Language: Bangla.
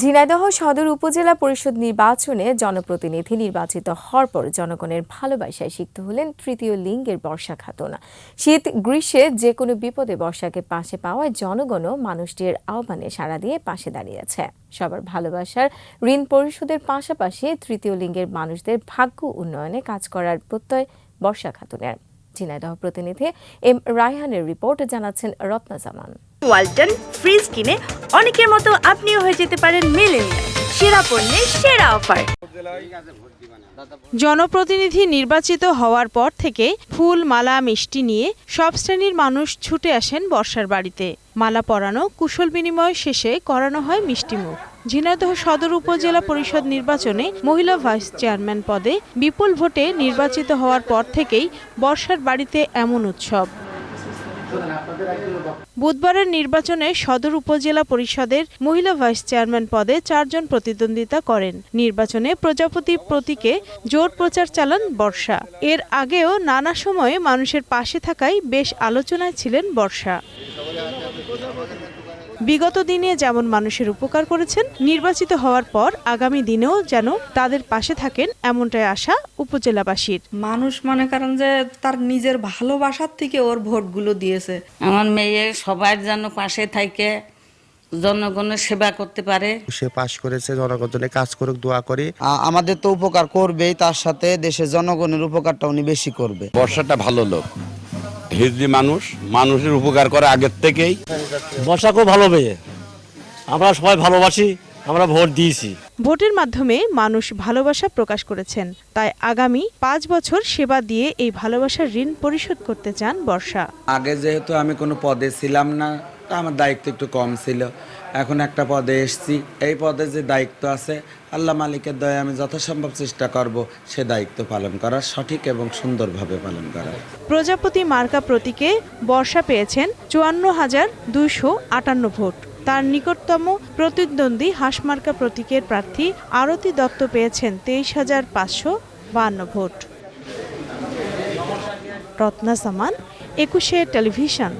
ঝিনাইদহ সদর উপজেলা পরিষদ নির্বাচনে জনপ্রতিনিধি নির্বাচিত হওয়ার পর জনগণের ভালোবাসায় সিক্ত হলেন তৃতীয় লিঙ্গের বর্ষা খাতুন। শীত, গ্রীষ্মে যে কোনো বিপদে বর্ষাকে পাশে পাওয়ায় জনগণও মানুষটির আহ্বানে সাড়া দিয়ে পাশে দাঁড়িয়েছে। সবার ভালোবাসার ঋণ পরিশোধের পাশাপাশি তৃতীয় লিঙ্গের মানুষদের ভাগ্য উন্নয়নে কাজ করার প্রত্যয় বর্ষা খাতুনের। ঝিনাইদহ প্রতিনিধি এম রায়হানের রিপোর্ট জানাচ্ছেন রত্না জামান। ওয়ালটন ফ্রিজ কিনে অনেকের মতো আপনিও হয়ে যেতে পারেন মেলেনিয়া সেরা পণ্যের সেরা অফার। জনপ্রতিনিধি নির্বাচিত হওয়ার পর থেকে ফুল, মালা, মিষ্টি নিয়ে সব শ্রেণির মানুষ ছুটে আসেন বর্ষার বাড়িতে। মালা পরানো, কুশল বিনিময় শেষে করানো হয় মিষ্টিমুখ ঝিনাইদহ সদর উপজেলা পরিষদ নির্বাচনে মহিলা ভাইস চেয়ারম্যান পদে বিপুল ভোটে নির্বাচিত হওয়ার পর থেকেই বর্ষার বাড়িতে এমন উৎসব। বুধবারের নির্বাচনে সদর উপজেলা পরিষদের মহিলা ভাইস চেয়ারম্যান পদে চারজন প্রতিদ্বন্দ্বিতা করেন। নির্বাচনে প্রজাপতি প্রতীকে জোর প্রচার চালান বর্ষা। এর আগেও নানা সময়ে মানুষের পাশে থাকায় বেশ আলোচনায় ছিলেন বর্ষা। বিগত দিনে যেমন মানুষের উপকার করেছেন নির্বাচিত হওয়ার পর আগামী দিনেও যেন তাদের পাশে থাকেন এমনটাই আশা উপজেলাবাসীর। মানুষ মনে করেন যে তার নিজের ভালোবাসার থেকে ওর ভোটগুলো দিয়েছে। আমার মেয়ে সবার যেন পাশে থাকে জনগণের সেবা করতে পারে। সে পাশ করেছে জনগণের কাজ করুক দোয়া করি। আমাদের তো উপকার করবেই তার সাথে দেশের জনগণের উপকারটা উনি বেশি করবে। বর্ষাটা ভালো লোক। হিজড়ি মানুষ মানুষের উপকার করে আগের থেকেই। বর্ষাকেও ভালো মেয়ে আমরা সবাই ভালোবাসি আমরা ভোট দিয়েছি। ভোটের মাধ্যমে মানুষ ভালোবাসা প্রকাশ করেছেন। তাই আগামী পাঁচ বছর সেবা দিয়ে এই ভালোবাসার ঋণ পরিশোধ করতে চান বর্ষা। আগে যেহেতু আমি কোনো পদে ছিলাম না আমার দায়িত্ব একটু কম ছিল। এখন একটা পদে এসেছি। এই পদে যে দায়িত্ব আছে, আল্লাহ মালিকের দয়ে আমি যথাসম্ভব চেষ্টা করব সে দায়িত্ব পালন করার, সঠিক এবং সুন্দরভাবে পালন করার। প্রজাপতি মার্কা প্রতীকে বর্ষা পেয়েছেন চুয়ান্ন হাজার দুইশো আটান্ন ভোট। তার নিকটতম প্রতিদ্বন্দ্বী হাঁসমার্কা প্রতীকের প্রার্থী আরতি দত্ত পেয়েছেন তেইশ হাজার পাঁচশো বান্ন ভোট। রত্না সামান, একুশে টেলিভিশন।